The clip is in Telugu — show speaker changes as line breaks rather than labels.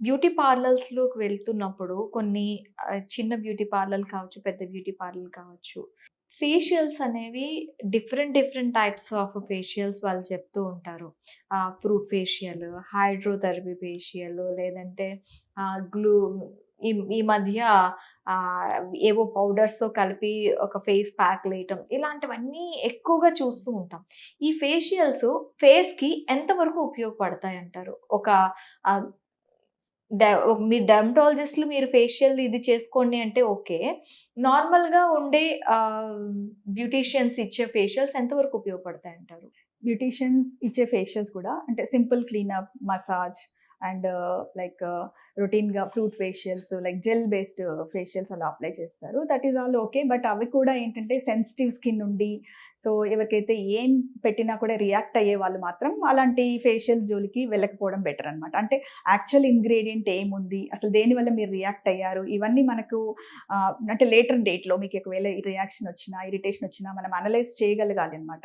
బ్యూటీ పార్లర్స్‌లోకి వెళ్తున్నప్పుడు కొన్ని చిన్న బ్యూటీ పార్లర్‌లు కావచ్చు, పెద్ద బ్యూటీ పార్లర్‌లు కావచ్చు. ఫేషియల్స్ అనేవి different, different types of facials వాళ్ళు చెప్తూ ఉంటారు. ఫ్రూట్ ఫేషియల్, హైడ్రోథెరపీ ఫేషియల్ లేదంటే గ్లూ ఈ ఈ మధ్య ఏవో పౌడర్స్‌తో కలిపి ఒక ఫేస్ ప్యాక్‌లేయటం ఇలాంటివన్నీ ఎక్కువగా చూస్తూ ఉంటాం. ఈ ఫేషియల్స్ ఫేస్‌కి ఎంతవరకు ఉపయోగపడతాయి అంటారు ఒక మీ డెమటాలజిస్ట్లు మీరు మీరు ఫేషియల్ ఇది చేసుకోండి అంటే ఓకే. నార్మల్‌గా ఉండే బ్యూటీషియన్స్ ఇచ్చే ఫేషియల్స్ ఎంతవరకు ఉపయోగపడతాయంటారు?
బ్యూటీషియన్స్ ఇచ్చే ఫేషియల్స్ కూడా అంటే simple cleanup, massage and like రొటీన్‌గా fruit facials like gel based facials అలా అప్లై చేస్తారు. That is all okay. But అవి కూడా ఏంటంటే సెన్సిటివ్ స్కిన్ ఉండి సో ఎవరికైతే ఏం పెట్టినా కూడా రియాక్ట్ అయ్యే వాళ్ళు మాత్రం అలాంటి ఫేషియల్స్ జోలికి వెళ్ళకపోవడం బెటర్ అనమాట. అంటే యాక్చువల్ ఇంగ్రీడియంట్ ఏముంది? అసలు దేనివల్ల మీరు రియాక్ట్ అయ్యారు? ఇవన్నీ మనకు అంటే లేటర్ డేట్‌లో మీకు ఒకవేళ రియాక్షన్ వచ్చినా, ఇరిటేషన్ వచ్చినా మనం అనలైజ్ చేయగలగాలి అనమాట.